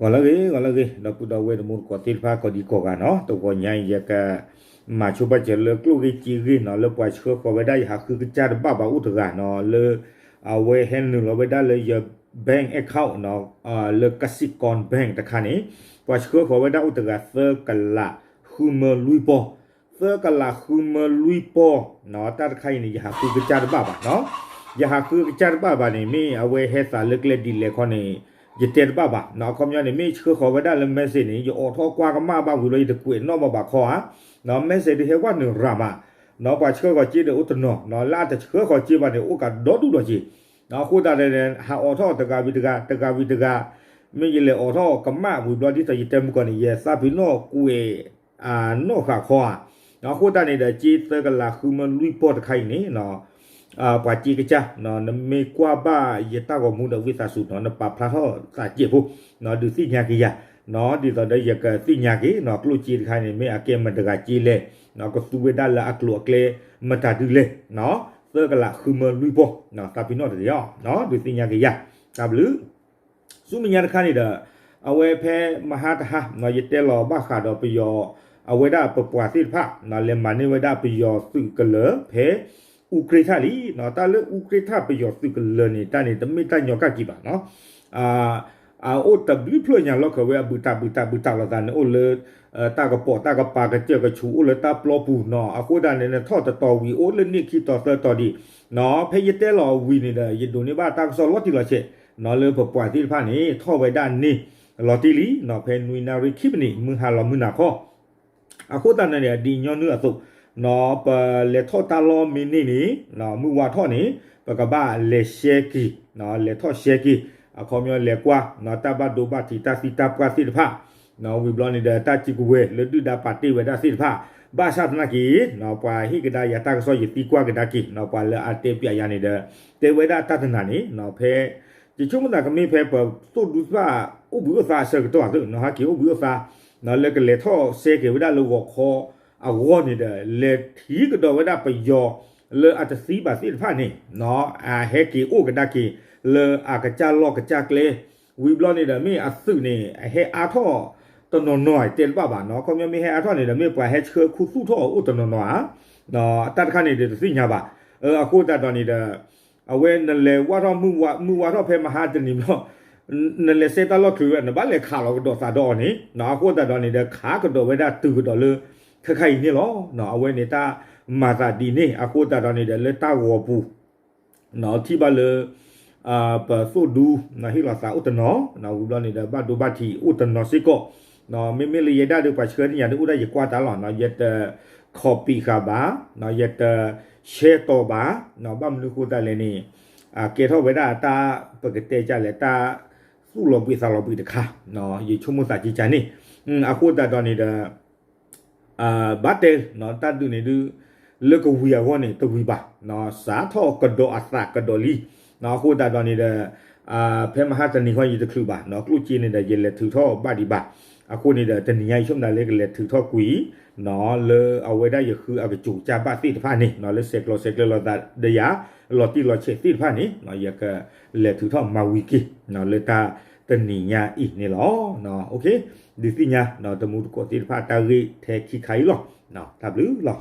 กอลกกอลกเรากูดาเวดมูกอติลพากอดีกอกเนาะตัวกอใหญ่ยกะมาชุบเจเลกลูกจีรีเนาะเลปวชกอไปได้หาคือจาดบ้าบาอุตกะเนาะเลเอาเวเฮนนึงเราไปได้เลยยาแบงค์แอคเคาท์เนาะอ่าเลกสิกรแบงค์ตะคานี้ปวชกอไปได้อุตกะเซกันละคือเมลุยปอเซกันละคือเมลุยปอเนาะตัดไข่นี่หาคือจาดบ้าบาเนาะยาหาคือจาดบ้าบานี่มีเอาเวเฮสาเลกเลดีเลคอนี่ còn là cái còn là cái nó phụ đầu về một quả tiền pha có đi có cả nó tôi có nhảy giờ cả mà chú bắt chờ lơ lúc cái chi cái nó lơ quay chưa có về đây hạ cứ cái cha ba ba út cả nó lơ à về hen nữa về đây lơ giờ bank account nó à lơ kasikorn bank ta khane ကွာချခောခေါ်ဝဒဥတကသကလာခူမလူပေါ်သကလာခူမလူပေါ်နော်တတ်ခိုင်နေရဟာကူကကြရပါပါနော်ရဟာကူကကြရပါပါနေမင်းအဝဲဟဲစာလက်လက်ဒီလေခေါနေရတဲ့ပါပါနော်ကွန်မြူနီမင်းချခောခေါ်ဝဒလမက်ဆေ့နေရအော်ထောကွာကမပါဘူးလို့တကွေနော်မပါခေါ်ဟာနော်မက်ဆေ့ဒီဟဲကွာနေရမနော်ကွာချခောကကြည့်တဲ့ဥတနော်နော်လာတဲ့ချခောခေါ်ကြည့်ပါနေဥကတော့တူတော့ကြည့်နော်ခုတာတဲ့ဟာအော်ထောတကဝိတကတကဝိတက me yele oro kama bu blo di ta yitem ko ni ye sa bi no ku e a no kha kho a no khu ta ni da chi te ka la khu ma lui pot khai ni no a pa chi ka cha no na me kwa ba ye ta ko mu da wi sa su no na pa phla ho sa chi bu no du si nya ki ya no di ta da ye ka si nya ki no klu chi khai ni me a ke ma da ga chi le no ko su we da la a klu a kle ma ta du le no te ka la khu ma lui po no ta bi no da ya no du si nya ki ya ta blu စုမညာတခါနေတာအဝဲဖဲမဟာတဟာနော်ရတဲလောဘခါတော့ပယောအဝဲဒါပပွားတိဖာနော်လေမနေဝဒါပယောစုကလဖဲ ဥကရိထလီနော်တာလေဥကရိထပယောစုကလနေတနေတမိတညောကကြည့်ပါနော်အာအာအိုတဘလဖလညာလောက်ခဝဲဘူတာဘူတာဘူတာလာတဲ့အိုလေတာကပေါ်တာကပါကကြကချူအိုလေတာပလောပူနော်အခုဒါနေနဲ့ထော့တတော်ဝီအိုလေနိခိတော်တော်ဒီနော်ဖဲရတဲလောဝီနေတဲ့ရဒိုနေဘာတာကဆောလော်တီလာချက်နော်လေပပွားတိဖာနေထောဝဲဒါနေလော်တီလီနော်ဖဲနွီနာရီခိပနီမဟာလောမနာခောအခုတန်နေဒီညောနုအသု နော်ပလေထောတာလောမီနီနီနော်မူဝါထောနေပကဘာလေရှေကီနော်လေထောရှေကီအခုမျိုးလေကွာနော်တဘဒိုဘတီတာစီတာပွားစီတဖာနော်ဝီဘလောနေတာတချီကူဝဲလေဒူဒါပါတီဝဲဒါစီတဖာဘာသာတနာကီနော်ပွာဟိကဒါယတာကဆောယတီကွာကဒါကီနော်ပွာလေအတေပြရနေတဲ့တေဝဲဒါတတနာနီနော်ဖဲဒီချုံမနာကမေဖဲပတူဒူစာဥဘူစာဆက်တော့တော့နော်ဟာကီဥဘူစာနော်လက်ကလေထောဆေကေဝဒါလောခေါ် အဝေါ်နေတဲ့လေထီကတော့ဝဒါပယောလေအတစီပါစီဖာနေနော်အဟဲကီဥကဒါကီလေအကကြလောကကြကလေဝီဘလောနေတဲ့မေအစုနေအဟဲအားထောတနော်နော်တဲပါပါနော်ကွန်မြူမီဟဲအားထောနေတဲ့မေပွားဟဲချခုစုထောဥတနော်နော်နော်တတ်ခနေတဲ့စီညာပါအခုတတ်တော်နေတဲ့အဝဲနလေဝါတော့မှုဝမှုဝါတော့ဖဲမဟာတနီမလို့နလေစေတလို့ခရနဘာလေခါလို့တော့သာတော့နေနော်ကိုတတော်နေတဲ့ခါကတော့ဝဲတာတူတော့လေ ခခိုင်နေလို့နော်အဝဲနေတာမာသာဒီနေအကိုတတော်နေတဲ့လေတာဝပူနော်တိပါလေအာပဆိုဒူနဟီလာစာဥတနောနော်ဝူလနေတဲ့ဘတ်ဒူဘတ်တီဥတနောစိကောနော်မေမေလေရဒါဒူပါချခနီယာဒူဒါရကွာတာလောနော်ယက်ခေါ်ပီခါဘာနော်ယက်ရှဲတော့ပါနော်ဘာမလူခုတလည်းနေအာကေထောဝေဒတာပကတဲ့ကြလေတာစုလောပိစာလောပိတခါနော်ရေချုံမစာကြီးချန်နေအခုတတော်နေတဲ့ အာဘတ်တဲနော်တတ်တူနေလူလကဝီယာဝနေတဝီပါနော်စာထောကဒိုအသကဒိုလီနော်အခုတတော်နေတဲ့အာဖဲမဟာတနီခွန်ရီတခုပါနော်ကလူချင်းနေတဲ့ရေလက်ထူထောပါဒီပါအခုနေတဲ့တနီယိုင်ရှုံတာလေးကလေးထူထောကွီနော်လေအဝဲဒါရခုအကကျူချပါတိတဖာနေနော်လေစက်ကလောစက်ကလောဒါဒယာလော်တီလော်ချက်တိတဖာနေနော်ရကလေထူထောမဝီကီနော်လေတာ တနီညာဤနေလောနော်โอเคဒီတိညာနော်တမှုကိုတိတဖာတာရီထဲခိခိုင်လောနော် W လော